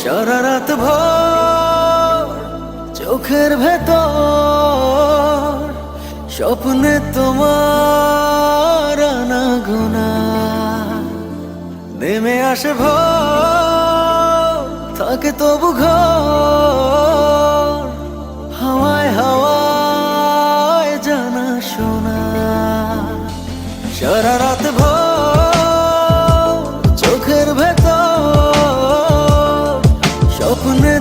সারা রাত ভোর চোখের ভেতর, স্বপ্নে তোমার না গোনা নেমে আসে ভোর থাকে তবু ঘর। সারা রাত ভোর চোখের ভেতর স্বপ্নে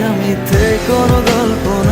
মিথ্যে কোনো গল্প না।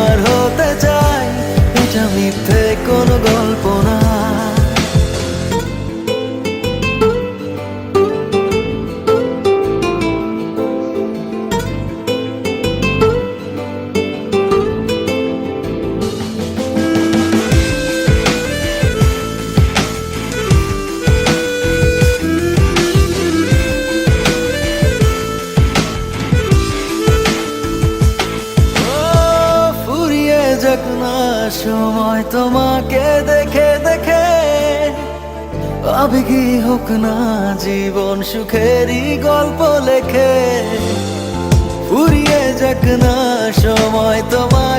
সময় তোমাকে দেখে দেখে আবেগী হোক না জীবন, সুখেরই গল্প লেখে। ফুরিয়ে যাক না সময় তোমাকে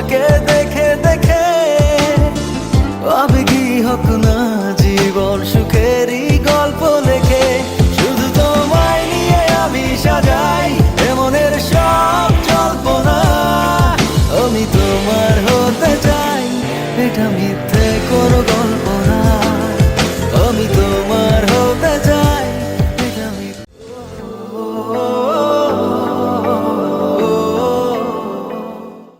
জল্পনা আমি